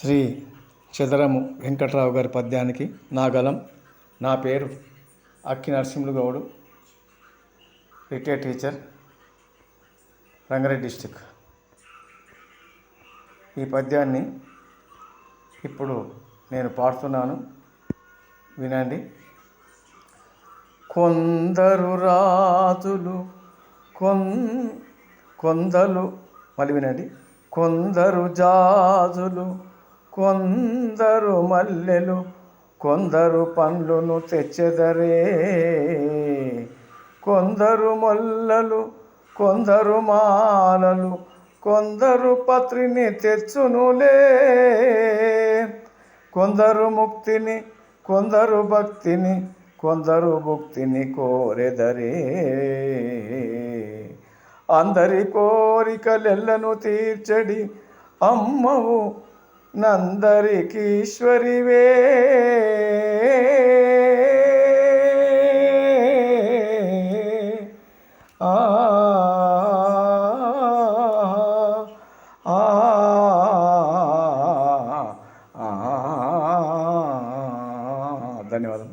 శ్రీ చదరము వెంకట్రావు గారి పద్యానికి నా గలం నా పేరు Akki Narasimhulu Goud retire teacher Rangareddy district. ఈ పద్యాన్ని ఇప్పుడు నేను పాడుతున్నాను. వినండి. కొందరు రాజులు కొన్ కొందలు మళ్ళీ వినండి. కొందరు జాజులు కొందరు మల్లెలు కొందరు పండ్లను తెచ్చెదరే. కొందరు మొల్లలు కొందరు మాలలు కొందరు పత్రిని తెచ్చునులే. కొందరు ముక్తిని కొందరు భక్తిని కొందరు భుక్తిని కోరెదరే. అందరి కోరికలెల్లను తీర్చడి అమ్మవు నందరికీశ్వరివే ఆ ధన్యవాదం